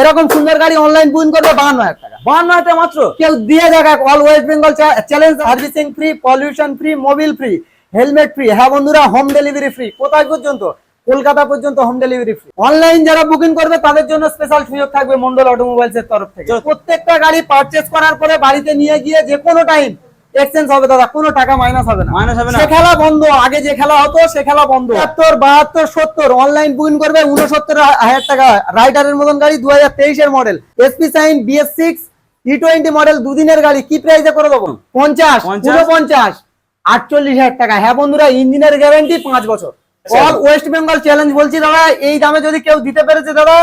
এরকম সুন্দর গাড়ি অনলাইন বুকিং করবে বাহান্ন হাজার টাকা। বাহান্ন হাজার টাকা মাত্র? কেউ দিয়ে দেখ all West Bengal challenge servicing free pollution free mobil free helmet free হ্যাঁ বন্ধুরা হোম ডেলিভারি ফ্রি কোথায় পর্যন্ত? কলকাতা পর্যন্ত হোম ডেলিভারি ফ্রি অনলাইন যারা বুকিং করবে তাদের জন্য স্পেশাল সুযোগ থাকবে মন্ডল অটোমোবাইলস এর তরফ থেকে। প্রত্যেকটা গাড়ি পারচেস করার পরে বাড়িতে নিয়ে গিয়ে যে কোনো টাইম এক্সচেঞ্জ হবে দাদা কোনো টাকা মাইনাস হবে না। Minus হবে না? সে খেলা বন্ধ আগে যে খেলা হতো সে খেলা বন্ধ। একাত্তর বাহাত্তর সত্তর অনলাইন বুকিং করবে উনসত্তর হাজার টাকা। রাইডারের মতন গাড়ি দু হাজার তেইশের model SP Shine BS six E twenty model দুদিনের গাড়ি। কি প্রাইসে করে দেবো? পঞ্চাশ পঞ্চাশ? পঞ্চাশ আটচল্লিশ হাজার টাকা। হ্যাঁ বন্ধুরা ইঞ্জিনের গ্যারান্টি পাঁচ বছর। অল ওয়েস্ট বেঙ্গল চ্যালেঞ্জ বলছি দাদা এই দামে যদি কেউ দিতে পেরেছে দাদা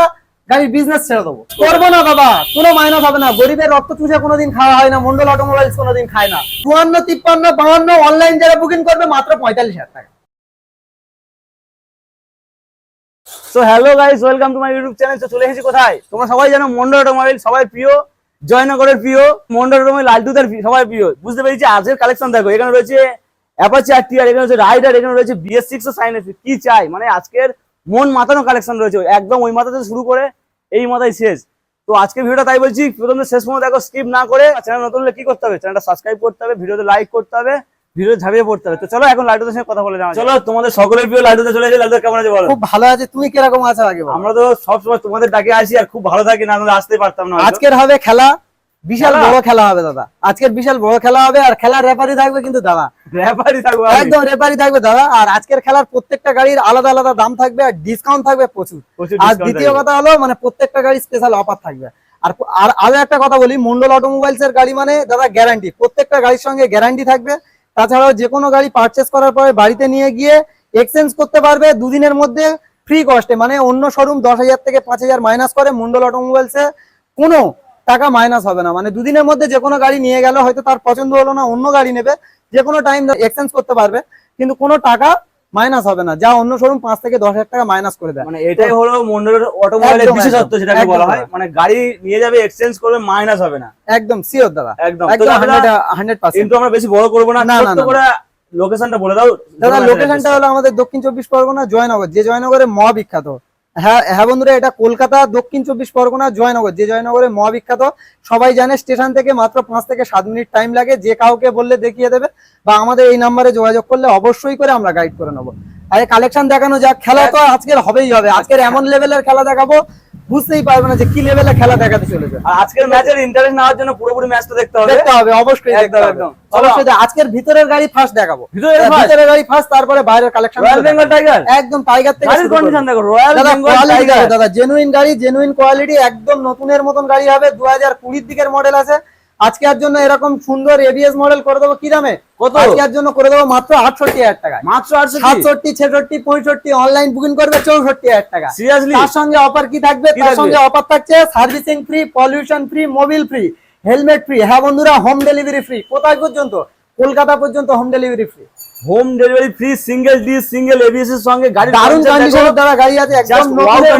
গাড়ির বিজনেস ছেড়ে দেবো। করব না দাদা কোনো মাইনাস হবে না। গরিবের রক্ত চুষে কোনোদিন খাওয়া হয় না, মন্ডল অটোমোবাইলস কোনোদিন খায় না। চুয়ান্ন, তিপ্পান্ন অনলাইন যারা বুকিং করবে মাত্র পঁয়তাল্লিশ হাজার টাকা। So hello guys welcome to my YouTube channel তো চলে এসেছি কোথায়? তোমরা সবাই জানো মন্ডল অটোমোবাইল সবাই প্রিয়, জয়নগরের প্রিয়, মন্ডল অটোমোবাইল লালটুদের সবাই প্রিয়। বুঝতে পেরেছি? আজকের কালেকশন দেখো, এখানে রয়েছে অ্যাপাচি আর টিআর এখানে রয়েছে রাইডার এখানে রয়েছে বিএস সিক্স ও সাইন কি চাই? মানে আজকের মন মাতানো কালেকশন রয়েছে। একদম ওই মাথা থেকে শুরু করে এই মাথায় শেষ। তো আজকের ভিডিওটা তাই বলছি প্রথম শেষ পর্যন্ত দেখো স্কিপ না করে চ্যানেল নতুন হলে কি করতে হবে? চ্যানেলটা সাবস্ক্রাইব করতে হবে ভিডিওতে লাইক করতে হবে ভিডিও ঝাঁপিয়ে পড়তে হবে। তো চলো এখন লাইটের সঙ্গে কথা বলে যাওয়া চলো তোমাদের সকলের প্রিয় লাইটতে চলে এসে লাইটের কেমন আছে বলো? খুব ভালো আছে তুমি কীরকম আছো আগে আমরা তো সবসময় তোমাদের ডাকে আসি আর খুব ভালো থাকি না আমরা আসতে পারতাম না আজকের হবে খেলা বিশাল? বড় খেলা হবে দাদা। আজকের বিশাল বড় খেলা হবে আর খেলার রেফারি থাকবে কিন্তু দাদা। রেফারি থাকব। একদম রেফারি থাকবে দাদা আর আজকের খেলার প্রত্যেকটা গাড়ির আলাদা আলাদা দাম থাকবে আর ডিসকাউন্ট থাকবে প্রচুর। আর দ্বিতীয় কথা হলো মানে প্রত্যেকটা গাড়ি স্পেশাল অফার থাকবে। আর আর আরও একটা কথা বলি মন্ডল অটোমোবাইলস এর গাড়ি মানে দাদা গ্যারান্টি প্রত্যেকটা গাড়ির সঙ্গে গ্যারান্টি থাকবে। তাছাড়াও যে কোনো গাড়ি পারচেস করার পরে বাড়িতে নিয়ে গিয়ে এক্সচেঞ্জ করতে পারবে দুদিনের মধ্যে ফ্রি কস্টে মানে অন্য শোরুম দশ হাজার থেকে পাঁচ হাজার মাইনাস করে মন্ডল অটোমোবাইলস কোনো টাকা মাইনাস হবে না। মানে দুদিনের মধ্যে যে কোনো গাড়ি নিয়ে গেলে হয়তো তার পছন্দ হলো না অন্য গাড়ি নেবে যে কোনো টাইম এক্সচেঞ্জ করতে পারবে কিন্তু কোনো টাকা মাইনাস হবে না। যা অন্য শোরুম পাঁচ থেকে দশ হাজার টাকা মাইনাস করে দেয়। মানে এটাই হলো মন্ডলের অটোমোবাইলের বিশেষত্ব যেটাকে বলা হয়। মানে গাড়ি নিয়ে যাবে এক্সচেঞ্জ করবে মাইনাস হবে না। একদম সিওর দাদা। একদম। হান্ড্রেড পার্সেন্ট কিন্তু আমরা বেশি বড় করব না। না, না, লোকেশনটা বলে দাও। দাদা লোকেশনটা। হলো আমাদের দক্ষিণ চব্বিশ পরগনা জয়নগর। যে জয়নগরে মহা বিখ্যাত হ্যাঁ হ্যাঁ বন্ধুরা, এটা কলকাতা, দক্ষিণ চব্বিশ পরগনা, জয়নগর। যে জয়নগরে মহাবিখ্যাত, সবাই জানে স্টেশন থেকে মাত্র পাঁচ থেকে সাত মিনিট টাইম লাগে। যে কাউকে বললে দেখিয়ে দেবে বা আমাদের এই নাম্বারে যোগাযোগ করলে অবশ্যই করে আমরা গাইড করে নেব। আরে কালেকশন দেখানো যাক খেলা তো আজকের হবেই হবে। আজকের এমন লেভেলের খেলা দেখাবো বুঝতেই পারবে না যে কি লেভেলের খেলা দেখাতে চলেছে। আর আজকের ম্যাচের ইন্টারেস্ট নেওয়ার জন্য পুরোপুরি ম্যাচটা দেখতে হবে। দেখতে হবে অবশ্যই দেখতে হবে। একদম। অবশ্যই আজকের ভিতরের গাড়ি ফার্স্ট দেখাবো। ভিতরের গাড়ি ফার্স্ট তারপরে বাইরের কালেকশন রয়্যাল বেঙ্গল টাইগার একদম টাইগার থেকে গাড়ির কন্ডিশন দেখো রয়্যাল দাদা বেঙ্গল টাইগার দাদা জেনুইন গাড়ি জেনুইন কোয়ালিটি একদম নতুনের মতন গাড়ি হবে। দু হাজার কুড়ির দিকের মডেল আছে। আজকে আর জন্য এরকম সুন্দর এবিএস মডেল করে দেবো কি দামে? কত? আজকে আর জন্য করে দেবো মাত্র আটষট্টি হাজার টাকা মাত্র আটষট্টি? সাতষট্টি ছেষট্টি পঁয়ষট্টি অনলাইন বুকিং করবে চৌষট্টি হাজার টাকা। সিরিয়াসলি তার সঙ্গে অফার কি থাকবে? তার সঙ্গে অফার থাকছে servicing free pollution free mobil free helmet free হ্যাঁ বন্ধুরা হোম ডেলিভারি ফ্রি কোথায় পর্যন্ত? কলকাতা পর্যন্ত home delivery free home delivery free single D single ABS এর সঙ্গে গাড়ি দারুণ কন্ডিশনের দ্বারা গাড়ি আছে একদম। নতুনের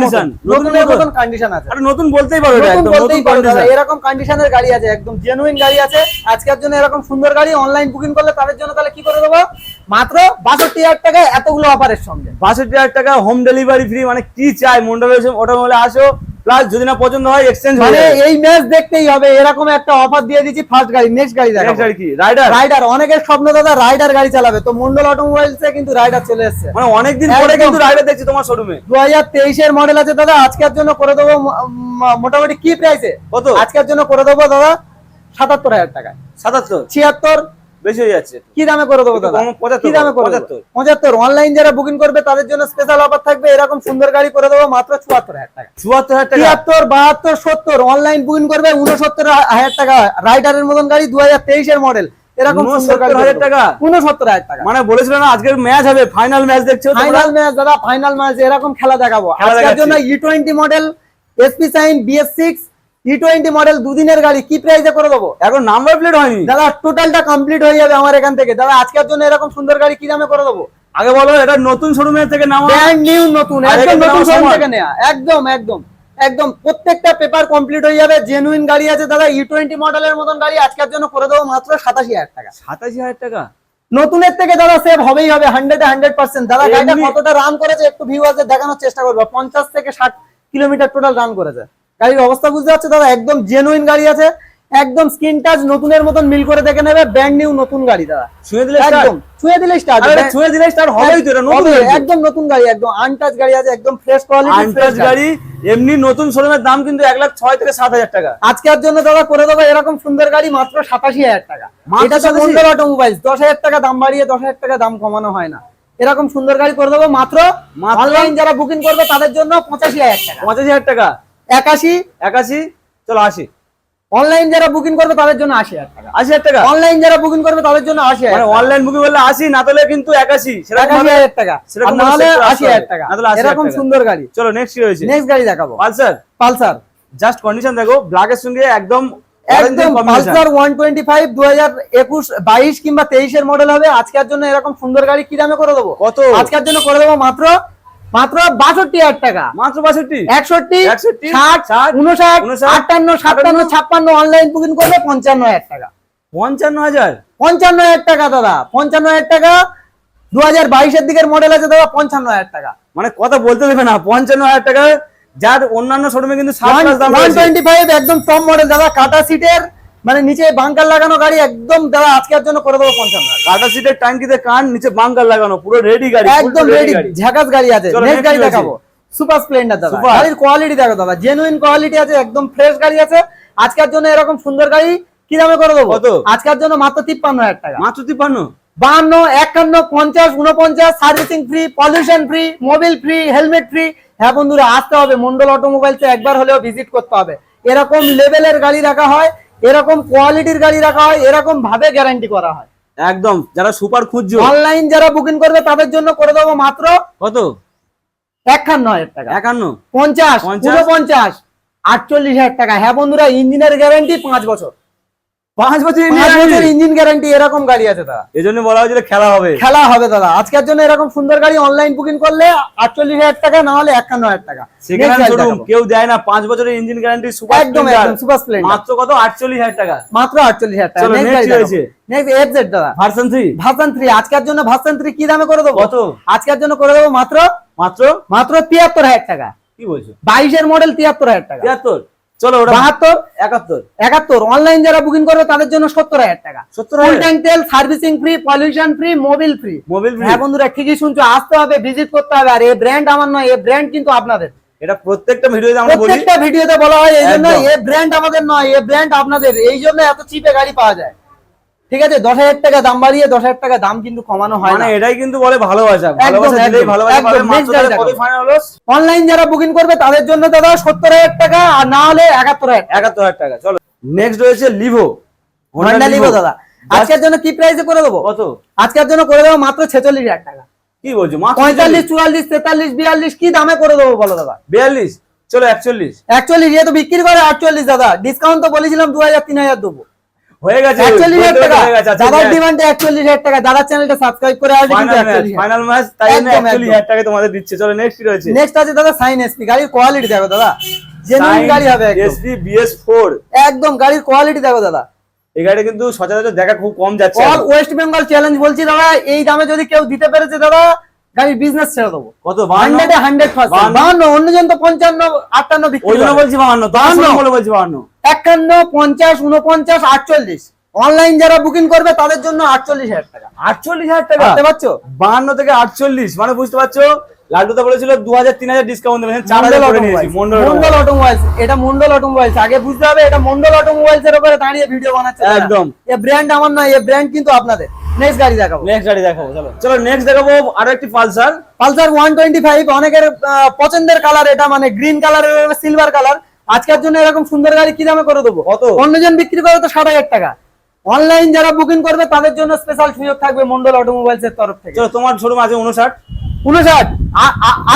নতুনের মতন। মতন কন্ডিশন আছে। আরে নতুন বলতেই পারো এটা একদম নতুন কন্ডিশন এরকম কন্ডিশনের গাড়ি আছে একদম জেনুইন গাড়ি আছে। আজকের জন্য এরকম সুন্দর গাড়ি অনলাইন বুকিং করলে তাদের জন্য তাহলে কি করে দেবো? মাত্র বাষট্টি হাজার টাকায় এতগুলো অফারের সঙ্গে। বাষট্টি হাজার টাকা হোম ডেলিভারি ফ্রি মানে কি চাই? মন্ডলের অটোমোবাইলে আসো প্লাস যদি না পছন্দ হয় এক্সচেঞ্জ মানে এই ম্যাচ দেখতেই হবে এরকম একটা অফার দিয়ে দিচ্ছি ফার্স্ট গাড়ি নেক্সট গাড়ি দেখো আর কি? রাইডার রাইডার অনেকের স্বপ্ন দাদা রাইডার গাড়ি চালাবে। তো মন্ডল অটোমোবাইলসে কিন্তু রাইডার চলে এসেছে। মানে অনেকদিন পরে কিন্তু রাইডার দেখছি তোমার শোরুমে দু হাজার তেইশের মডেল আছে দাদা আজকের জন্য করে দেবো মোটামুটি কি প্রাইসে কত? আজকের জন্য করে দেবো দাদা সাতাত্তর হাজার টাকা সাতাত্তর? ছিয়াত্তর বেশি হয়ে যাচ্ছে। কি দামে করে দেবো দাদা? কি দামে করে পঁচাত্তর। অনলাইন যারা বুকিং করবে তাদের জন্য স্পেশাল অফার থাকবে। এরকম সুন্দর গাড়ি করে দেবো মাত্র চুয়াত্তর হাজার টাকা। চুয়াত্তর হাজার তিয়াত্তর বাহাত্তর সত্তর। অনলাইন বুকিং করবে উনসত্তর হাজার টাকা। রাইডারের মতন গাড়ি দু হাজার তেইশের মডেল এরকম সুন্দর গাড়ি 69,000 টাকা? উনসত্তর হাজার টাকা। মানে বলেছিল না আজকের ম্যাচ হবে। ফাইনাল ম্যাচ দেখছ ফাইনাল ম্যাচ দাদা ফাইনাল ম্যাচ এরকম খেলা দেখাবো। আজকের জন্য E twenty model SP Shine BS six twenty model দুদিনের গাড়ি কি প্রাইসে করে দেবো? এখন নাম্বার প্লেট হয়নি। দাদা টোটালটা কমপ্লিট হয়ে যাবে আমার এখান থেকে। দাদা আজকের জন্য এরকম সুন্দর গাড়ি কি দামে করে দেবো? আগে বলো এটা নতুন শোরুমের থেকে ব্র্যান্ড নিউ নতুন একদম নতুন শোরুম থেকে নেওয়া একদম একদম একদম। প্রত্যেকটা পেপার কমপ্লিট হয়ে যাবে। জেনুইন গাড়ি আছে দাদা ই টোয়েন্টি মডেলের মতন গাড়ি। আজকের জন্য করে দেবো মাত্র সাতাশি হাজার টাকা। সাতাশি হাজার টাকা? নতুনের থেকে দাদা সেভ হবেই হবে হান্ড্রেড হান্ড্রেড পার্সেন্ট দাদা গাড়িটা কতটা রান করেছে একটু ভিউয়ার্সদের দেখানোর চেষ্টা করব। পঞ্চাশ থেকে ষাট কিলোমিটার টোটাল রান করেছে। গাড়ির অবস্থা বুঝতে পারছ? দাদা একদম জেনুইন গাড়ি আছে। একদম স্ক্রিন টাচ নতুনের মতন মিল করে দেখে নেবে। ব্র্যান্ড নিউ নতুন গাড়ি দাদা। ছুঁয়ে দিলে একদম ছুঁয়ে দিলে স্টার্ট আরে ছুঁয়ে দিলে স্টার্ট হবেই তো এটা নতুন একদম নতুন গাড়ি একদম আনটাচ গাড়ি আছে একদম ফ্রেশ কোয়ালিটি আনটাচ গাড়ি। এমনি নতুন শোরুমের দাম কিন্তু এক লাখ ছয় থেকে সাত হাজার টাকা। আজকের জন্য দাদা করে দেবো এরকম সুন্দর গাড়ি মাত্র সাতাশি হাজার টাকা। এটা তো 87? মন্ডল অটোমোবাইলস দশ হাজার টাকা দাম বাড়িয়ে দশ হাজার টাকা দাম কমানো হয় না। এরকম সুন্দর গাড়ি করে দেবো মাত্র মাত্র? অনলাইন যারা বুকিং করবে তাদের জন্য পঁচাশি হাজার টাকা। পঁচাশি হাজার টাকা? একাশি? একাশি? চলো আশি। অনলাইন যারা বুকিং করবে তাদের জন্য আশি হাজার টাকা। আশি হাজার টাকা? অনলাইন যারা বুকিং করবে তাদের জন্য আশি মানে হাজার অনলাইন বুকিং করলে আশি না তাহলে কিন্তু একাশি। একাশি হাজার টাকা। সেরকম নাহলে আশি হাজার টাকা। আশি এরকম সুন্দর গাড়ি। চলো নেক্সট কি রয়েছে? নেক্সট গাড়ি দেখাবো। পালসার? পালসার। জাস্ট কন্ডিশন দেখো ব্ল্যাকের সঙ্গে একদম একদম পালসার ওয়ান টোয়েন্টি ফাইভ দু হাজার একুশ বাইশ কিংবা তেইশের মডেল হবে। আজকের জন্য এরকম সুন্দর গাড়ি কি দামে করে দেবো? কত? আজকের জন্য করে দেবো মাত্র মাত্র বাষট্টি হাজার টাকা। মাত্র বাষট্টি? একষট্টি 61, ষাট 60, উনষাট 59, আটান্ন সাতান্ন ছাপ্পান্ন অনলাইন বুকিং করবে পঞ্চান্ন হাজার টাকা। পঞ্চান্ন হাজার? পঞ্চান্ন হাজার টাকা দাদা। পঞ্চান্ন হাজার টাকা দু হাজার বাইশের দিকের মডেল আছে দাদা পঞ্চান্ন হাজার টাকা। মানে কথা বলতে দেবে না পঞ্চান্ন হাজার টাকা। যার অন্যান্য শোরুমে কিন্তু একদম টপ মডেল দাদা কাটা সিটের মানে নিচে বাঙ্কার লাগানো গাড়ি একদম দাদা আজকের জন্য করে দেবো পঞ্চান্ন হাজার। কাটা সিটের টাঙ্কিতে কান নিচে বাঙ্কার লাগানো পুরো রেডি গাড়ি একদম রেডি। ঝাকাস গাড়ি আছে নেক্সট গাড়ি দেখাবো। সুপার স্প্লেন্ডার দাদা। গাড়ির কোয়ালিটি দেখো দাদা। জেনুইন কোয়ালিটি আছে একদম ফ্রেশ গাড়ি আছে। আজকের জন্য এরকম সুন্দর গাড়ি কি দামে করে দেবো? কত? আজকের জন্য মাত্র তিপ্পান্ন হাজার টাকা। মাত্র তিপ্পান্ন? বাহান্ন একান্ন পঞ্চাশ উনপঞ্চাশ servicing free pollution free mobil free helmet free হ্যাঁ বন্ধুরা আসতে হবে। মন্ডল অটোমোবাইলসে একবার হলেও ভিজিট করতে হবে। এরকম লেভেলের গাড়ি রাখা হয়। এরকম কোয়ালিটির গাড়ি রাখা হয় এরকম ভাবে গ্যারান্টি করা হয়। একদম যারা সুপার খুঁজছো। অনলাইন যারা বুকিং করবে তাদের জন্য করে দেবো মাত্র কত? একান্ন হাজার টাকা। একান্ন? পঞ্চাশ পঞ্চাশ। আটচল্লিশ হাজার টাকা। হ্যাঁ বন্ধুরা ইঞ্জিনের গ্যারান্টি পাঁচ বছর। পাঁচ বছর ইঞ্জিন গ্যারান্টি এরকম গাড়ি আছে দাদা। এই জন্য বলা হয়েছিল খেলা হবে। খেলা হবে দাদা। আজকের জন্য এরকম সুন্দর গাড়ি অনলাইন বুকিং করলে আটচল্লিশ হাজার টাকা না হলে একান্ন হাজার টাকা। কেউ দেয় না পাঁচ বছরের ইঞ্জিন গ্যারান্টি সুপার একদম একদম সুপার স্প্লেন্ডার মাত্র কত? আটচল্লিশ হাজার টাকা। মাত্র আটচল্লিশ হাজার টাকা। এফজেড দাদা। ভার্সন থ্রি ভার্সন থ্রি আজকের জন্য ভার্সন থ্রি কি দামে করে দেবো? কত? আজকের জন্য করে দেবো মাত্র? মাত্র? মাত্র তিয়াত্তর হাজার টাকা। কি বলছো? বাইশের মডেল তিয়াত্তর হাজার টাকা। তিয়াত্তর? চলো বাহাত্তর? একাত্তর। একাত্তর। অনলাইন যারা বুকিং করবে তাদের জন্য সত্তর হাজার টাকা। সত্তর ট্যাঙ্ক তেল servicing free pollution free mobil free mobil হ্যাঁ বন্ধুরা ঠিকই শুনছো। আসতে হবে ভিজিট করতে হবে। আর এই ব্র্যান্ড আমার নয় এই ব্র্যান্ড কিন্তু আপনাদের। এটা প্রত্যেকটা ভিডিওতে আমরা বলি। প্রত্যেকটা ভিডিওতে বলা হয় এই জন্য এই ব্র্যান্ড আমাদের নয় এই ব্র্যান্ড আপনাদের। এই জন্য এত চিপে গাড়ি পাওয়া যায়। ঠিক আছে দশ হাজার টাকা দাম বাড়িয়ে দশ হাজার টাকা দাম কিন্তু কমানো হয় মানে না। এটাই কিন্তু বলে ভালোবাসা। অনলাইন যারা বুকিং করবে তাদের জন্য দাদা সত্তর হাজার টাকা আর না হলে একাত্তর হাজার টাকা। একাত্তর হাজার টাকা চলো। নেক্সট রয়েছে লিভো হন্ডা লিভো দাদা। আজকের জন্য কি প্রাইসে করে দেবো? কত? আজকের জন্য করে দেবো মাত্র ছেচল্লিশ হাজার টাকা। কি বলছো? পঁয়তাল্লিশ চুয়াল্লিশ তেতাল্লিশ বিয়াল্লিশ কি দামে করে দেবো বলো দাদা? বিয়াল্লিশ? চলো একচল্লিশ। একচল্লিশ ইয়ে তো বিক্রি করে আটচল্লিশ দাদা। ডিসকাউন্ট তো বলেছিলাম দু হাজার তিন হাজার দেবো। হয়ে গেছে। টাকা। দাদার টাকা। দাদার চ্যানেলটা সাবস্ক্রাইব করে আসবে ফাইনাল ম্যাচ তাই টাকা তোমাদের দিচ্ছে। চলো নেক্সট কি রয়েছে? নেক্সট আছে দাদা সাইন এসপি গাড়ির কোয়ালিটি দেখো দাদা। জেনুইন গাড়ি হবে একদম। এসপি বিএস একদম গাড়ির কোয়ালিটি দেখো দাদা। এই গাড়ি কিন্তু সচরাচর দেখা খুব কম যাচ্ছে অল ওয়েস্ট বেঙ্গল চ্যালেঞ্জ বলছি দাদা এই দামে যদি কেউ দিতে পেরেছে দাদা গাড়ির বিজনেস ছেড়ে দেবো। কত? হান্ড্রেড পার্সেন্ট বাহান্ন? অন্যজন তো পঞ্চান্ন আটান্ন ওই জন্য বলছি বাহান্ন। বলছি বাহান্ন। একান্ন পঞ্চাশ উনপঞ্চাশ আটচল্লিশ। অনলাইন যারা বুকিং করবে তাদের জন্য আটচল্লিশ হাজার টাকা। আটচল্লিশ হাজার টাকা? বুঝতে পারছ বাহান্ন থেকে আটচল্লিশ। মানে বুঝতে পারছ? বলেছিল দু হাজার তিন হাজার ডিসকাউন্ট দেবেন চার হাজার করে অটোমোবাইলস নিয়েছি মন্ডল মন্ডল অটোমোবাইলস এটা মন্ডল অটোমোবাইলস আগে বুঝতে হবে এটা মন্ডল অটোমোবাইলস এর উপরে দাঁড়িয়ে ভিডিও বানাচ্ছে। একদম। এ ব্র্যান্ড আমার নয় এ ব্র্যান্ড কিন্তু আপনাদের। নেক্সট গাড়ি দেখাবো। নেক্সট গাড়ি দেখাবো চলো। চলো নেক্সট দেখাবো আরও একটি Pulsar. Pulsar one twenty five অনেকের পছন্দের কালার এটা মানে গ্রিন কালারের সিলভার কালার আজকের জন্য এরকম সুন্দর গাড়ি কি দামে করে দেবো? কত? অন্যজন বিক্রি করে তো ষাট হাজার টাকা। অনলাইন যারা বুকিং করবে তাদের জন্য স্পেশাল সুযোগ থাকবে মন্ডল অটোমোবাইলস এর তরফ থেকে। তোমার শোরুম আছে উনষাট। উনষাট?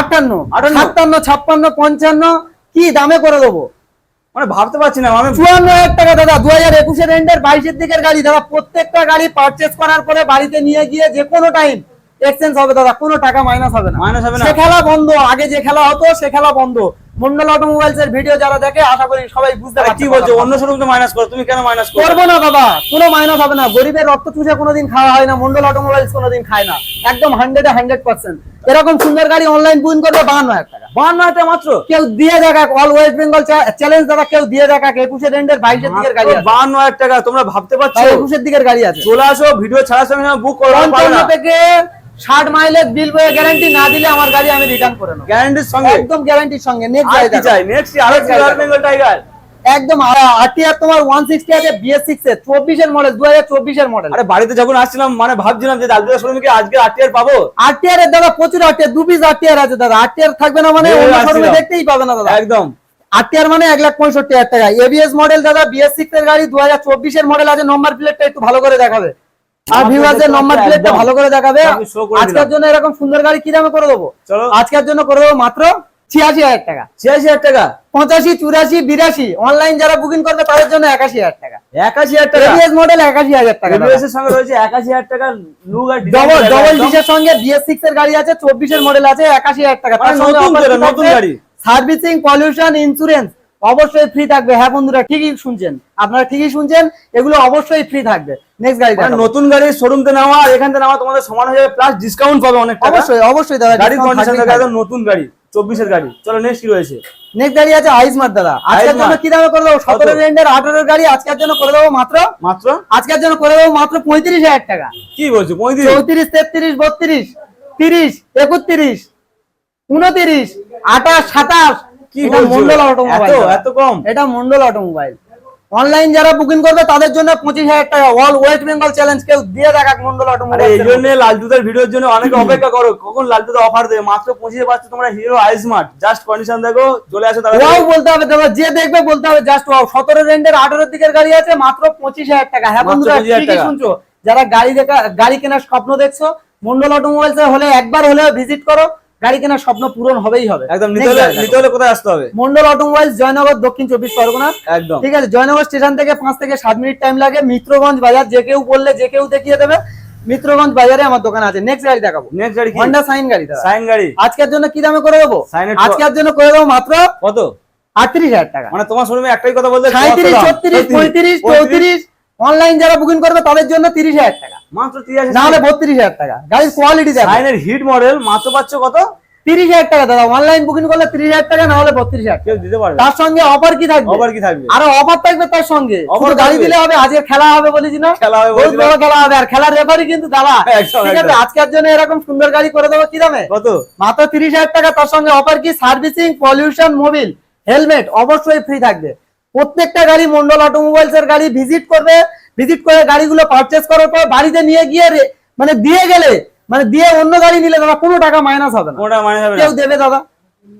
আটান্ন। সাতান্ন ছাপ্পান্ন পঞ্চান্ন কি দামে করে দেবো? মানে ভাবতে পারছি না আমি চুয়ান্ন হাজার টাকা দাদা দু হাজার একুশের এন্ডের বাইশের দিকের গাড়ি দাদা প্রত্যেকটা গাড়ি পারচেস করার পরে বাড়িতে নিয়ে গিয়ে যে কোনো টাইম এক্সচেঞ্জ হবে দাদা কোনো টাকা মাইনাস হবে না। Minus হবে না? সে খেলা বন্ধ আগে যে খেলা হতো সে খেলা বন্ধ। মন্ডল অটোমোবাইলস এর ভিডিও যারা দেখে আশা করি সবাই বুঝতে পারছে কি বলছো অন্য শোরুম তো মাইনাস করো তুমি কেন মাইনাস করো? করব না দাদা কোনো মাইনাস হবে না। গরিবের রক্ত চুষে কোনোদিন খাওয়া হয় না মন্ডল অটোমোবাইলস কোনোদিন খায় না। একদম হান্ড্রেড হান্ড্রেড পার্সেন্ট এরকম সুন্দর গাড়ি অনলাইন বুকিং করবে বাহান্ন হাজার টাকা। হাজার মাত্র? কেউ দিয়ে দেখাক অল ওয়েস্ট বেঙ্গল চ্যালেঞ্জ দাদা কেউ দিয়ে দেখাক একুশের রেন্ডের বাইশের দিকের গাড়ি আছে। বান্ন হাজার টাকা তোমরা ভাবতে পারছ? একুশের দিকের গাড়ি আছে। চলে আসো ভিডিও ছাড়ার সঙ্গে বুক করো থেকে ষাট মাইলেজ বিল বয়ে গ্যারান্টি না দিলে আমার গাড়ি আমি রিটার্ন করে নেব। গ্যারান্টির সঙ্গে? একদম গ্যারান্টির সঙ্গে। নেক্সট চাই? নেক্সট আর বেঙ্গল টাইগার একদম আরটিআর তোমার ওয়ান সিক্সটি আছে বিএস সিক্স এর মডেল দু হাজার চব্বিশের মডেল আরে বাড়িতে যখন আসছিলাম মানে ভাবছিলাম যে দালদুরা শোরুমে কি আজকে আরটিআর পাবো? আরটিআর এর দাদা প্রচুর আরটিআর দু পিস আরটিআর আছে দাদা। আরটিআর থাকবে না মানে অন্য শোরুমে দেখতেই পাবে না দাদা। একদম। আরটিআর মানে এক লাখ পঁয়ষট্টি হাজার টাকা। এবিএস মডেল দাদা বিএস সিক্স এর গাড়ি দু হাজার চব্বিশের মডেল আছে নম্বর প্লেটটা একটু ভালো করে দেখাবে। আর Number ভিউয়ার্স এর plate নম্বর টা প্লেটটা ভালো করে দেখাবে। আমি show করে আজকের জন্য এরকম সুন্দর গাড়ি কি দামে করে দেবো? আজকের জন্য করে দেবো মাত্র ছিয়াশি হাজার টাকা। ছিয়াশি হাজার টাকা? পঁচাশি চুরাশি বিরাশি। অনলাইন যারা বুকিং করবে তাদের জন্য একাশি হাজার টাকা। একাশি হাজার টাকা? এবিএস মডেল একাশি হাজার টাকা ABS এর সঙ্গে রয়েছে একাশি হাজার টাকা ডবল ডবল। ডিসের সঙ্গে বিএস সিক্স এর গাড়ি আছে চব্বিশের মডেল আছে একাশি হাজার টাকা। মানে নতুন নতুন গাড়ি। সার্ভিসিং পলিউশন ইন্স্যুরেন্স অবশ্যই ফ্রি থাকবে। হ্যাঁ বন্ধুরা ঠিকই শুনছেন। আপনারা ঠিকই শুনছেন এগুলো অবশ্যই ফ্রি থাকবে। নেক্সট গাড়ি নতুন গাড়ির শোরুম তে নেওয়া আর এখান থেকে নেওয়া তোমাদের সমান হয়ে যাবে প্লাস ডিসকাউন্ট পাবে অনেক টাকা। অবশ্যই অবশ্যই দাদা গাড়ির কন্ডিশন থাকে একদম নতুন গাড়ি চব্বিশের গাড়ি। চলো নেক্সট কি রয়েছে? নেক্সট গাড়ি আছে আইসমার্ট দাদা। আজকের আইসমার্ট। জন্য কি দামে করে দেবো? সতেরো? রেন্ডের আঠারোর গাড়ি আজকের জন্য করে দেবো মাত্র? মাত্র? আজকের জন্য করে দেবো মাত্র পঁয়ত্রিশ হাজার টাকা। কি বলছো পঁয়ত্রিশ? চৌত্রিশ তেত্রিশ বত্রিশ তিরিশ একত্রিশ উনত্রিশ আঠাশ সাতাশ কি এটা মন্ডল অটোমোবাইল এত এত কম? এটা মন্ডল অটোমোবাইল অনলাইন যারা বুকিং করবে তাদের জন্য পঁচিশ হাজার টাকা। অল ওয়েস্ট বেঙ্গল চ্যালেঞ্জ কেউ দিয়ে দেখাক মন্ডল অটোমোবাইল এই জন্য লালটুদার ভিডিওর জন্য অনেকে অপেক্ষা করো। কখন লালটুদা অফার দেবে? মাত্র পঁচিশে পাচ্ছ তোমরা হিরো আইসমার্ট জাস্ট কন্ডিশন দেখো চলে আসো তারা ওয়াও বলতে হবে দাদা যে দেখবে বলতে হবে জাস্ট ওয়াও সতেরো রেন্ডের আঠারো দিকের গাড়ি আছে মাত্র পঁচিশ হাজার টাকা। হ্যাঁ বন্ধুরা ঠিকই শুনছো? যারা গাড়ি দেখা গাড়ি কেনার স্বপ্ন দেখছ মন্ডল অটোমোবাইলস হলে একবার হলেও ভিজিট করো। গাড়ি কেনার স্বপ্ন পূরণ হবেই হবে। একদম নিতে হলে কোথায় আসতে হবে? মন্ডল অটোমোবাইলস জয়নগর দক্ষিণ চব্বিশ পরগনা। একদম। ঠিক আছে জয়নগর স্টেশন থেকে পাঁচ থেকে সাত মিনিট টাইম লাগে। মিত্রগঞ্জ বাজার যে কেউ বললে যে কেউ দেখিয়ে দেবে। মিত্রগঞ্জ বাজারে আমার দোকান আছে। নেক্সট গাড়ি দেখাবো। নেক্সট গাড়ি কি? হন্ডা সাইন গাড়ি সাইন গাড়ি। আজকের জন্য কি দামে করে দেবো? আজকের জন্য করে দেবো মাত্র কত? আটত্রিশ হাজার টাকা। মানে তোমার শোরুমে একটাই কথা বলতে সাঁত্রিশ ছত্রিশ পঁয়ত্রিশ। চৌত্রিশ। অনলাইন যারা বুকিং করবে তাদের জন্য তিরিশ হাজার টাকা। মাত্র তিরাশি না হলে বত্রিশ হাজার টাকা। গাড়ির কোয়ালিটি দেখো। সাইনের হিট মডেল মাত্র পাচ্ছ কত? তিরিশ হাজার টাকা দাদা। অনলাইন বুকিং করলে তিরিশ হাজার টাকা না হলে বত্রিশ হাজার কেউ দিতে পারবে তার সঙ্গে অফার কি থাকবে? অফার কি থাকবে? আরও অফার থাকবে তার সঙ্গে। শুধু গাড়ি দিলে হবে আজকে খেলা হবে বলেছি না? খেলা হবে বহুত বড় খেলা হবে। আর খেলার রেফারি কিন্তু দাদা। ঠিক আছে আজকের জন্য এরকম সুন্দর গাড়ি করে দেবো কি দামে? কত? মাত্র তিরিশ হাজার টাকা। তার সঙ্গে অফার কি? সার্ভিসিং পলিউশন মোবিল হেলমেট অবশ্যই ফ্রি থাকবে। প্রত্যেকটা গাড়ি মন্ডল অটোমোবাইলস এর গাড়ি ভিজিট করবে ভিজিট করে গাড়িগুলো পারচেস করার পর বাড়িতে নিয়ে গিয়ে রে- মানে দিয়ে গেলে মানে দিয়ে অন্য গাড়ি নিলে দাদা কোনো টাকা মাইনাস হবে না। কোটা মাইনাস হবে কেউ দেবে দাদা।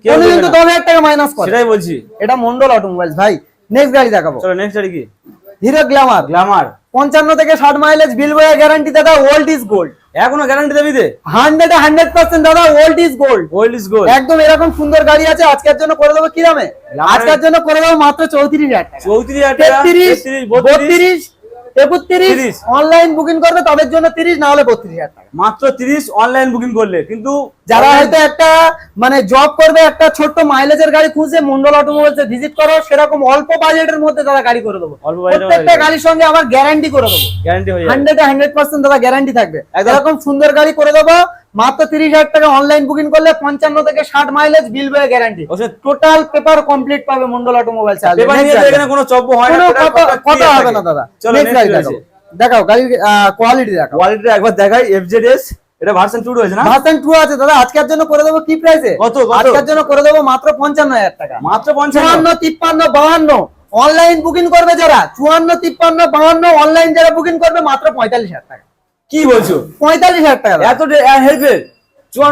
কেউ কিন্তু না। দশ হাজার টাকা মাইনাস করে। সেটাই বলছি। এটা মন্ডল অটোমোবাইলস ভাই নেক্সট গাড়ি দেখাবো। চলো নেক্সট গাড়ি কি? হিরো গ্ল্যামার গ্ল্যামার পঞ্চান্ন থেকে ষাট মাইলেজ বিল বয়ে গ্যারান্টি দাদা ওল্ড ইজ গোল্ড এখনও গ্যারান্টি দেবি দে? হান্ড্রেড হান্ড্রেড পার্সেন্ট দাদা old is gold old is gold একদম এরকম সুন্দর গাড়ি আছে আজকের জন্য করে দেবো কি দামে? আজকের জন্য করে দেবো মাত্র চৌত্রিশ হাজার চৌত্রিশ হাজার তেত্রিশ বত্রিশ একত্রিশ তিরিশ। অনলাইন বুকিং করবে তাদের জন্য তিরিশ না হলে বত্রিশ হাজার টাকা। মাত্র তিরিশ অনলাইন বুকিং করলে কিন্তু যারা হয়তো একটা মানে জব করবে একটা ছোট্ট মাইলেজের গাড়ি খুঁজে মন্ডল অটোমোবাইলস ভিজিট করো সেরকম অল্প বাজেটের মধ্যে তারা গাড়ি করে দেবো। প্রত্যেকটা গাড়ির সঙ্গে আমার গ্যারান্টি করে দেবো। গ্যারান্টি হয়ে যাবে। হান্ড্রেড হান্ড্রেড পার্সেন্ট তারা গ্যারান্টি থাকবে। এরকম সুন্দর গাড়ি করে দেবো মাত্র তিরিশ হাজার টাকা অনলাইন বুকিং করলে পঞ্চান্ন থেকে ষাট মাইলেজ বিল বয়ে গ্যারান্টি টোটাল পেপার কমপ্লিট পাবে মন্ডল অটোমোবাইল এখানে কোনো চব্য হয় না কথা হবে না দাদা। দেখাও গাড়ির কোয়ালিটি দেখাও। কোয়ালিটিটা একবার দেখাই এফজেডএস এটা ভার্সন 2 রয়েছে না? ভার্সন টু আছে দাদা আজকের জন্য করে দেবো কি প্রাইসে কত? আজকের জন্য করে দেবো মাত্র পঞ্চান্ন হাজার টাকা। মাত্র 55 চুয়ান্ন তিপ্পান্ন বাহান্ন। অনলাইন বুকিং করবে যারা চুয়ান্ন তিপ্পান্ন বাহান্ন অনলাইন যারা বুকিং করবে মাত্র পঁয়তাল্লিশ হাজার টাকা। কি বলছো? পঁয়তাল্লিশ হাজার টাকা এত হেল্পের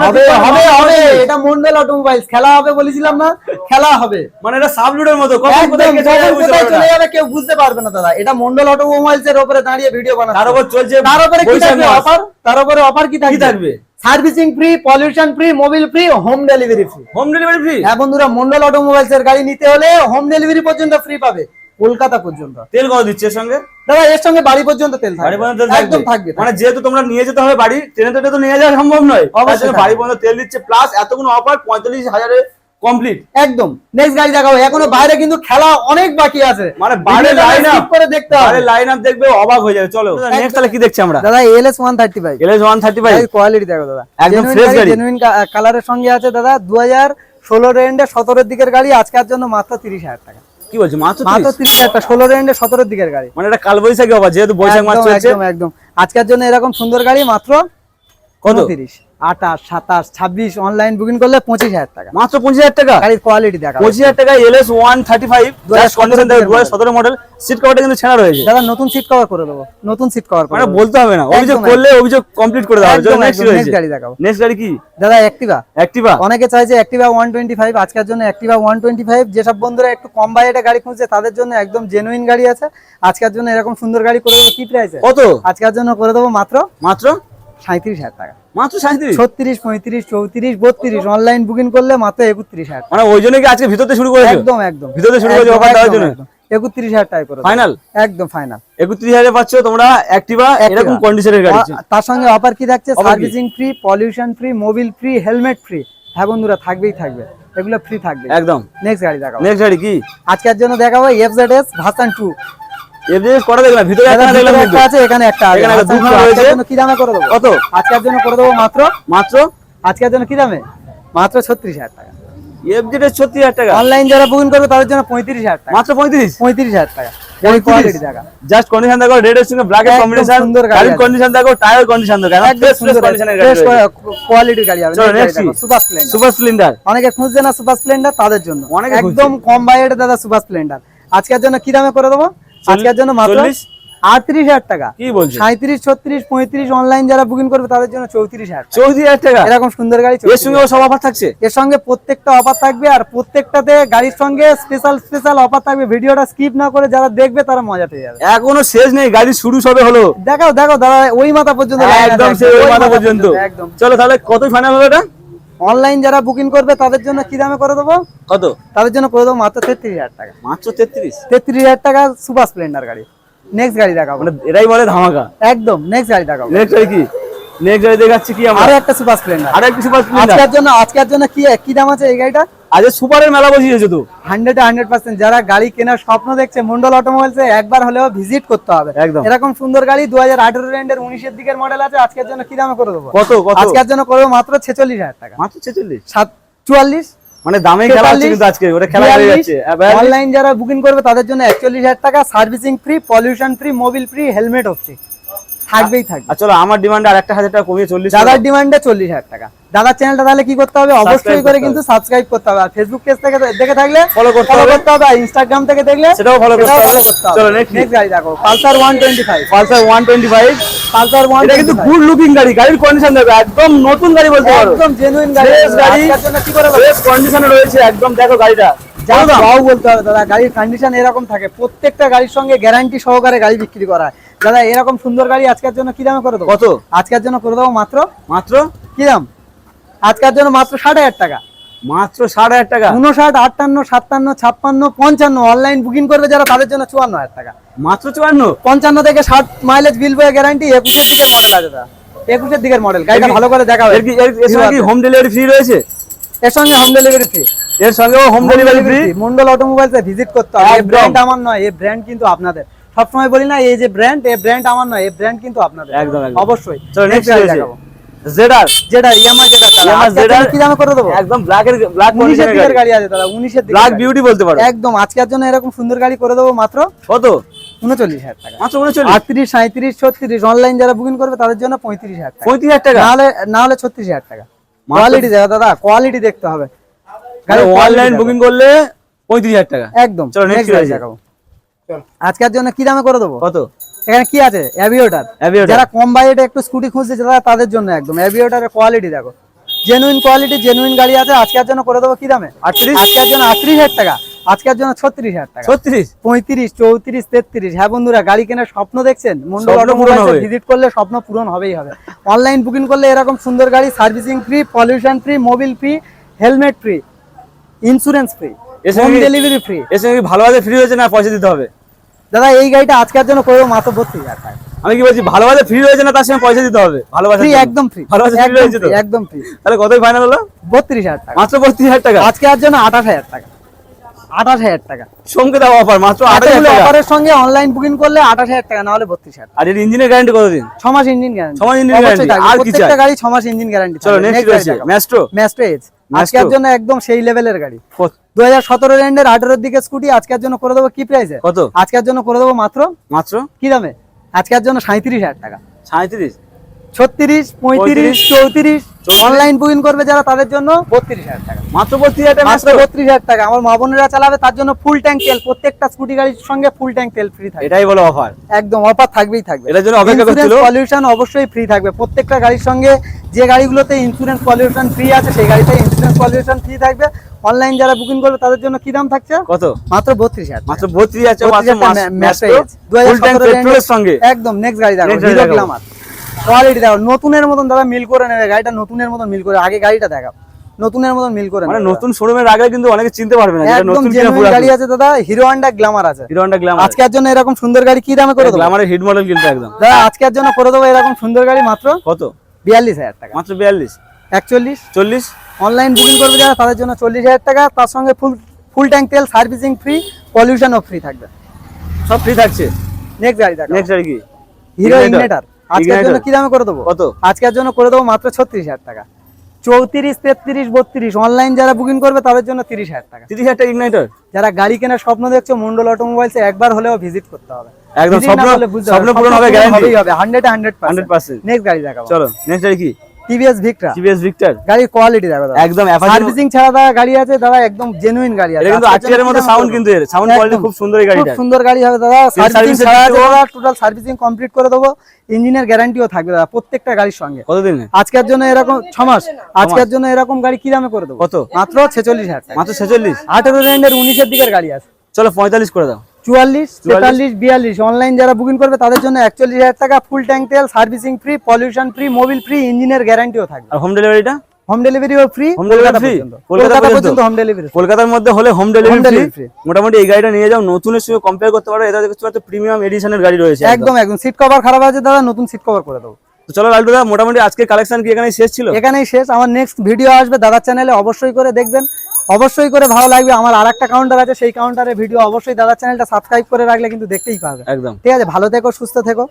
হবে হবে হবে। এটা মন্ডল অটোমোবাইলস খেলা হবে বলেছিলাম না খেলা হবে। মানে এটা সাবলুডের মতো কখন একদম কোথায় গেছে কখন বুঝতে কোথায় পারবে চলে যাবে কেউ বুঝতে পারবে না দাদা। এটা মন্ডল অটোমোবাইলস এর উপরে দাঁড়িয়ে ভিডিও বানাচ্ছে। তার উপর চলছে তার উপরে কি থাকবে অফার তার উপরে অফার কি থাকবে? থাকবে? Servicing free pollution free mobil free home delivery free home delivery free হ্যাঁ বন্ধুরা মন্ডল অটোমোবাইলস এর গাড়ি নিতে হলে হোম ডেলিভারি পর্যন্ত ফ্রি পাবে। কলকাতা পর্যন্ত। তেল কত দিচ্ছে এর সঙ্গে? দাদা এর সঙ্গে বাড়ি পর্যন্ত তেল থাকবে। একদম থাকবে। মানে যেহেতু তোমরা নিয়ে যেতে হবে বাড়ি ট্রেনে তো তো নিয়ে যাওয়া সম্ভব নয়। অবশ্যই বাড়ি পর্যন্ত তেল দিচ্ছে প্লাস এতগুলো অফার পঁয়তাল্লিশ হাজারে কমপ্লিট একদম। নেক্সট গাড়ি দেখাবো। এখনও বাইরে কিন্তু খেলা অনেক বাকি আছে। মানে বাইরে লাইন আপ করে দেখতে হবে। লাইন আপ দেখবে অবাক হয়ে যাবে। চলো নেক্সট তাহলে কি দেখছি আমরা? দাদা LS one thirty five LS one thirty five quality দেখো দাদা। একদম fresh গাড়ি। জেনুইন কালারের সঙ্গে আছে দাদা দু হাজার ষোলো রেন্ডে সতেরোর দিকের গাড়ি আজকের জন্য মাত্র তিরিশ হাজার টাকা। কি বলছো মাত্র মাত্র 30? তিরিশ হাজার ষোলো রেন্ডে সতেরোর দিকের গাড়ি মানে এটা কাল বৈশাখী হবে যেহেতু বৈশাখ মাস চলছে একদম একদম আজকের জন্য এরকম সুন্দর গাড়ি মাত্র কত? তিরিশ আঠাশ সাতাশ ছাব্বিশ অনলাইন বুকিং করলে পঁচিশ হাজার টাকা। মাত্র পঁচিশ হাজার টাকা? গাড়ির কোয়ালিটি দেখা পঁচিশ হাজার টাকা LS one thirty five condition দু হাজার সতেরো মডেল সিট কভারটা কিন্তু ছেঁড়া রয়েছে। দাদা নতুন সিট কভার করে দেবো। নতুন সিট কভার মানে বলতে হবে না অভিযোগ করলে অভিযোগ কমপ্লিট করে দেওয়া নেক্সট গাড়ি দেখাবো। নেক্সট গাড়ি কি? দাদা অ্যাক্টিভা অ্যাক্টিভা অনেকে চাইছে অ্যাক্টিভা ওয়ান টোয়েন্টি ফাইভ আজকের জন্য অ্যাক্টিভা ওয়ান টোয়েন্টি ফাইভ যেসব বন্ধুরা একটু কম বাজেটে গাড়ি খুঁজছে তাদের জন্য একদম জেনুইন গাড়ি আছে। আজকের জন্য এরকম সুন্দর গাড়ি করে দেবো কি প্রাইস কত? আজকের জন্য করে দেবো মাত্র মাত্র? সাঁত্রিশ হাজার টাকা। মাত্র সাঁত্রিশ ছত্রিশ পঁয়ত্রিশ চৌত্রিশ বত্রিশ অনলাইন বুকিং করলে মাত্র একত্রিশ হাজার। মানে ওই জন্য কি আজকে ভিতরতে শুরু করেছ? একদম একদম। ভিতরে শুরু করেছ offer দেওয়ার জন্য? একত্রিশ হাজার টাকা করে ফাইনাল একদম ফাইনাল একত্রিশ হাজার পাচ্ছ তোমরা অ্যাক্টিভা এরকম কন্ডিশনের গাড়ি। তার সঙ্গে অফার কি থাকছে? Servicing free pollution free mobil free helmet free হ্যাঁ বন্ধুরা থাকবেই থাকবে। এগুলো ফ্রি থাকবে। একদম। নেক্সট গাড়ি দেখাবো। নেক্সট গাড়ি কি? আজকের জন্য দেখাবো এফজেডএস ভার্সন টু এফজেস করা দেখলাম? ভিতরে একটা দেখলাম একটা আছে এখানে একটা আছে। এখানে দুটো রয়েছে। কি দামে করে দেবো? কত? আজকের জন্য করে দেবো মাত্র? মাত্র? আজকের জন্য কি দামে? মাত্র ছত্রিশ হাজার টাকা। এফজেড ছত্রিশ হাজার টাকা। অনলাইন যারা বুকিং করবে তাদের জন্য পঁয়ত্রিশ হাজার টাকা। মাত্র পঁয়ত্রিশ? পঁয়ত্রিশ হাজার টাকা। গাড়ি কোয়ালিটি দেখা জাস্ট কন্ডিশন দেখো রেড এর সঙ্গে ব্ল্যাক এর একদম কম্বিনেশন গাড়ির কন্ডিশন দেখো টায়ার কন্ডিশন দেখো। একদম সুন্দর কন্ডিশনের গাড়ি কোয়ালিটির গাড়ি হবে। সুপার স্প্লেন্ডার সুপার স্প্লেন্ডার অনেকে খুঁজছে না সুপার স্প্লেন্ডার তাদের জন্য। অনেকে একদম কম বাজেটে দাদা সুপার স্প্লেন্ডার আজকের জন্য কি দামে করে দেবো? আজকের জন্য মাত্র? আটত্রিশ হাজার টাকা। কি বলছো সাঁত্রিশ ছত্রিশ পঁয়ত্রিশ অনলাইন যারা বুকিং করবে তাদের জন্য চৌত্রিশ হাজার টাকা। চৌত্রিশ হাজার টাকা? এরকম সুন্দর গাড়ি এর সঙ্গে সব অফার থাকছে? এর সঙ্গে প্রত্যেকটা অফার থাকবে আর প্রত্যেকটাতে গাড়ির সঙ্গে স্পেশাল স্পেশাল অফার থাকবে। ভিডিওটা স্কিপ না করে যারা দেখবে তারা মজা পেয়ে যাবে। এখনও শেষ নেই গাড়ি শুরু সবে হলো। দেখাও দেখো দাদা ওই মাথা পর্যন্ত একদম সেই ওই মাথা পর্যন্ত। একদম। চলো তাহলে কত ফাইনাল হলো এটা? অনলাইন যারা বুকিং করবে তাদের জন্য কি দামে করে দেবো? কত? তাদের জন্য করে দেবো মাত্র তেত্রিশ হাজার টাকা। মাত্র তেত্রিশ? তেত্রিশ হাজার টাকা সুপার স্প্লেন্ডার গাড়ি। নেক্সট গাড়ি দেখাবো। মানে এরাই বলে ধামাকা। একদম নেক্সট গাড়ি দেখাবো। নেক্সট গাড়ি কি? নেক্সট গাড়ি দেখাচ্ছি কি আমরা? আরও একটা সুপার স্প্লেন্ডার আর একটা সুপার স্প্লেন্ডার আজকের জন্য আজকের জন্য কি কি দাম আছে এই গাড়িটা আজ সুপারের মেলা বসিয়েছো তো। Hundred hundred percent. যারা গাড়ি কেনার স্বপ্ন দেখছে মন্ডল অটোমোবাইলস একবার হলেও ভিজিট করতে হবে। একদম। এরকম সুন্দর গাড়ি দু হাজার আঠেরো রেন্ডের উনিশের দিকের মডেল আছে আজকের জন্য কি দামে করে দেবো? কত আজকের জন্য করব মাত্র ছেচল্লিশ হাজার টাকা। মাত্র ছেচল্লিশ? সাত চুয়াল্লিশ? মানে দামে খেলা হচ্ছে কিন্তু আজকে ওটা খেলা হয়ে যাচ্ছে। অনলাইন যারা বুকিং করবে তাদের জন্য একচল্লিশ হাজার টাকা। Servicing free pollution free mobil free helmet free থাকবেই থাকবে। চলো আমার ডিমান্ড আর একটা হাজার টাকা কমিয়ে চল্লিশ দাদার ডিমান্ডে চল্লিশ হাজার টাকা। দাদার চ্যানেলটা তাহলে কি করতে হবে? অবশ্যই করে কিন্তু সাবস্ক্রাইব করতে হবে। আর ফেসবুক পেজ থেকে দেখে থাকলে Follow করতে হবে। করতে হবে আর ইনস্টাগ্রাম থেকে দেখলে সেটাও follow করতে হবে। চলো, নেক্সট গাড়ি দেখো Pulsar one twenty five Pulsar one twenty five Pulsar one এটা কিন্তু গুড লুকিং গাড়ি গাড়ির কন্ডিশন দেখো একদম নতুন গাড়ি বলতে পারো। একদম জেনুইন গাড়ি। গাড়ি কি করে? ফ্রেশ কন্ডিশনে রয়েছে একদম দেখো গাড়িটা। যা? বলতে হবে দাদা গাড়ির কন্ডিশন এরকম থাকে। প্রত্যেকটা গাড়ির সঙ্গে গ্যারান্টি সহকারে গাড়ি বিক্রি করা হয়। দাদা এরকম সুন্দর গাড়ি আজকের জন্য কি দামে করে দেবো? কত? আজকের জন্য করে দেবো মাত্র? মাত্র? কি দাম? আজকের জন্য মাত্র ষাট হাজার টাকা। মাত্র ষাট হাজার টাকা? উনষাট আটান্ন সাতান্ন ছাপ্পান্ন পঞ্চান্ন অনলাইন বুকিং করবে যারা তাদের জন্য চুয়ান্ন হাজার টাকা। মাত্র চুয়ান্ন? পঞ্চান্ন থেকে ষাট মাইলেজ বিল বয়ে গ্যারান্টি একুশের দিকের মডেল আছে দাদা। একুশের দিকের মডেল গাড়িটা ভালো করে দেখা সঙ্গে কি হোম ডেলিভারি ফ্রি রয়েছে? এর সঙ্গে হোম ডেলিভারি ফ্রি এর সঙ্গেও হোম ডেলিভারি ফ্রি মন্ডল অটোমোবাইলসে ভিজিট করতে হবে। ব্র্যান্ড আমার নয় এই ব্র্যান্ড কিন্তু আপনাদের। সবসময় বলি না এই যে ব্র্যান্ড এই ব্র্যান্ড আমার নয় এই ব্র্যান্ড কিন্তু আপনাদের। একদম। অবশ্যই। চলো নেক্সট দেখাবো। জেডার ইয়ামা Yamaha যেটা ZR কি দামে করে দেবো? একদম ব্ল্যাক এর ব্ল্যাক উনিশের কন্ডিশনের দিকের গাড়ি। আছে দাদা উনিশের দিকে ব্ল্যাক বিউটি বলতে পারো। একদম আজকের জন্য এরকম সুন্দর গাড়ি করে দেবো মাত্র কত? হাজার টাকা। মাত্র অনলাইন যারা বুকিং করবে তাদের জন্য পঁয়ত্রিশ হাজার টাকা। পঁয়ত্রিশ হাজার টাকা? না হলে না হলে ছত্রিশ হাজার টাকা। মাত্র- কোয়ালিটি দেখা দাদা কোয়ালিটি দেখতে হবে। অনলাইন বুকিং করলে পঁয়ত্রিশ হাজার টাকা। একদম চলো, গাড়ি দেখাবো। আজকের জন্য কি দামে করে দেবো? কত? এখানে কি আছে? অ্যাভিওটার যারা কম বাজেটে একটু স্কুটি খুঁজছে যারা তাদের জন্য একদম। অ্যাভিওটারের কোয়ালিটি দেখো। জেনুইন কোয়ালিটি জেনুইন গাড়ি আছে। আজকের জন্য করে দেবো কি দামে? আটত্রিশ? আজকের জন্য আটত্রিশ হাজার টাকা। আজকের জন্য ছত্রিশ হাজার টাকা। ছত্রিশ? পঁয়ত্রিশ চৌত্রিশ তেত্রিশ। হ্যাঁ বন্ধুরা গাড়ি কেনার স্বপ্ন দেখছেন? মন্ডল পূরণ ভিজিট করলে স্বপ্ন পূরণ হবেই হবে। অনলাইন বুকিং করলে এরকম সুন্দর গাড়ি servicing free pollution free mobil free helmet free insurance free home কি- ডেলিভারি ফ্রি এর ভালোভাবে ফ্রি হয়েছে না পয়সা দিতে হবে? দাদা এই গাড়িটা আজকের জন্য করব মাত্র বত্রিশ হাজার আমি কি বলছি ভালোবাসা ফ্রি রয়েছে না তার সঙ্গে পয়সা দিতে হবে? ভালোবাসা ফ্রি একদম ফ্রি ভালোবাসা free একদম তো? একদম ফ্রি তাহলে কতই ফাইনাল হলো? বত্রিশ হাজার টাকা। মাত্র টাকা? আজকে আর জন্য আঠাশ হাজার টাকা। আঠাশ হাজার টাকা। সঙ্গে অফার মাত্র টাকা। অফারের সঙ্গে অনলাইন বুকিং করলে আঠাশ হাজার টাকা না হলে বত্রিশ হাজার আর এর ইঞ্জিনের গ্যারান্টি কতদিন? ছ মাস ইঞ্জিন গ্যারান্টি মাস engine guarantee, আর কি চাই? গাড়ি মাস ইঞ্জিন গ্যারান্টি চলো নেক্সট রয়েছে ম্যাস্ট্রো ম্যাস্ট্রো এজ আজকের জন্য একদম সেই লেভেলের গাড়ি। দু হাজার সতেরো রেন্ডের আঠারোর দিকে স্কুটি আজকের জন্য করে দেবো কি প্রাইসে কত? আজকের জন্য করে দেবো মাত্র? মাত্র? কি দামে? আজকের জন্য সাঁত্রিশ হাজার টাকা। সাঁত্রিশ ছত্রিশ পঁয়ত্রিশ চৌত্রিশ। অনলাইন বুকিং করবে যারা তাদের জন্য বত্রিশ হাজার টাকা। মাত্র বত্রিশ হাজার মাত্র বত্রিশ হাজার টাকা। আমার মা বোনেরা চালাবে তার জন্য ফুল ট্যাঙ্ক তেল প্রত্যেকটা স্কুটি গাড়ির সঙ্গে ফুল ট্যাঙ্ক তেল ফ্রি থাকবে। এটাই বলো অফার একদম অফার থাকবেই থাকবে। এটার জন্য অপেক্ষা করছিল। পলিউশন অবশ্যই ফ্রি থাকবে। প্রত্যেকটা গাড়ির সঙ্গে যে গাড়িগুলোতে ইন্স্যুরেন্স পলিউশন ফ্রি আছে সেই গাড়িতে ইন্স্যুরেন্স পলিউশন ফ্রি থাকবে। অনলাইন যারা বুকিং করবে তাদের জন্য কি দাম থাকছে? কত? মাত্র বত্রিশ হাজার মাত্র বত্রিশ হাজার বত্রিশ মাত্র হাজার মা- ম্যাস্ট্রো Master's। ফুল ট্যাঙ্ক 2017 পেট্রোলের সঙ্গে। একদম নেক্সট গাড়ি দেখো কোয়ালিটি দেখো নতুনের মতন দাদা মিল করে নেবে গাড়িটা নতুনের মতন মিল করে আগে গাড়িটা দেখাও। নতুনের মতন মিল করে মানে নতুন শোরুমের আগে কিন্তু অনেকে চিনতে পারবে না একদম নতুন কিনা জেনুইন পুরো গাড়ি আছে দাদা হিরো হন্ডা গ্ল্যামার আছে। হিরো হন্ডা গ্ল্যামার আজকের জন্য এরকম সুন্দর গাড়ি কি দামে করে দেবো? গ্ল্যামারের হিট মডেল কিন্তু একদম। দাদা আজকের জন্য করে দেবো এরকম সুন্দর গাড়ি মাত্র কত? বিয়াল্লিশ হাজার টাকা। মাত্র বিয়াল্লিশ। একচল্লিশ? চল্লিশ? অনলাইন বুকিং করবে যারা তাদের জন্য চল্লিশ হাজার টাকা। তার সঙ্গে ফুল ফুল ট্যাঙ্ক তেল সার্ভিসিং ফ্রি পলিউশনও ফ্রি থাকবে। সব ফ্রি থাকছে? নেক্সট গাড়ি দেখো নেক্সট আর কি? হিরো। ইগনেটার আজকের জন্য কি দামে করে দেবো? কত? আজকের জন্য করে দেবো মাত্র ছত্রিশ হাজার টাকা। চৌত্রিশ তেত্রিশ বত্রিশ। অনলাইন যারা বুকিং করবে তাদের জন্য তিরিশ হাজার টাকা। তিরিশ হাজার টাকা ইগনাইটার যারা গাড়ি কেনার স্বপ্ন দেখছ মন্ডল অটোমোবাইলস একবার হলেও ভিজিট করতে হবে। একদম স্বপ্ন। পূরণ হবে গ্যারান্টি হবে। Hundred hundred hundred percent next গাড়ি দেখাবো। চলো নেক্সট গাড়ি কি? টিভিএস ভিক্টরা টিভিএস ভিক্টর গাড়ির কোয়ালিটি দেখো দাদা। একদম সার্ভিসিং ছাড়া দাদা গাড়ি আছে দাদা একদম জেনুইন গাড়ি আছে। কিন্তু আজকের মধ্যে সাউন্ড কিন্তু এর। সাউন্ড কোয়ালিটি খুব সুন্দর এই খুব সুন্দর গাড়ি হবে দাদা। সার্ভিসিং ছাড়া আছে দাদা টোটাল সার্ভিসিং কমপ্লিট করে দেবো। ইঞ্জিনের গ্যারান্টিও থাকবে দাদা প্রত্যেকটা গাড়ির সঙ্গে। কতদিন? আজকের জন্য এরকম ছ মাস। আজকের জন্য এরকম গাড়ি কি দামে করে দেবো? কত? মাত্র ছেচল্লিশ হাজার টাকা। মাত্র ছেচল্লিশ? আঠেরো রেন্ডের উনিশের দিকের গাড়ি আছে। চলো পঁয়তাল্লিশ করে দাও। চুয়াল্লিশ তেতাল্লিশ বিয়াল্লিশ। অনলাইন যারা বুকিং করবে তাদের জন্য একচল্লিশ হাজার টাকা ফুল ট্যাঙ্ক তেল servicing free pollution free Mobil free ইঞ্জিনের গ্যারান্টিও থাকবে। আর হোম ডেলিভারিটা হোম ডেলিভারিও ফ্রি delivery free? কলকাতা পর্যন্ত? হোম ডেলিভারি কলকাতার মধ্যে হলে হোম ডেলিভারি মোটামুটি এই গাড়িটা নিয়ে যাও নতুনের সঙ্গে কম্পেয়ার করতে পারো এটা দেখতে পাচ্ছ প্রিমিয়াম এডিশনের গাড়ি রয়েছে একদম। একদম সিট কভার খারাপ আছে দাদা নতুন সিট কভার করে দেবো। তো চলো লালটু দা মোটামুটি আজকের কালেকশন কি এখানে শেষ ছিল? এখানেই শেষ। আমার নেক্সট ভিডিও আসবে দাদার চ্যানেলে অবশ্যই করে দেখবেন। অবশ্যই করে ভালো লাগবে। আমার আর একটা কাউন্টার আছে সেই কাউন্টারে ভিডিও অবশ্যই দাদার চ্যানেলটা সাবস্ক্রাইব করে রাখলে কিন্তু দেখতেই পাবে। একদম। ঠিক আছে? ভালো থেকো সুস্থ থেকো।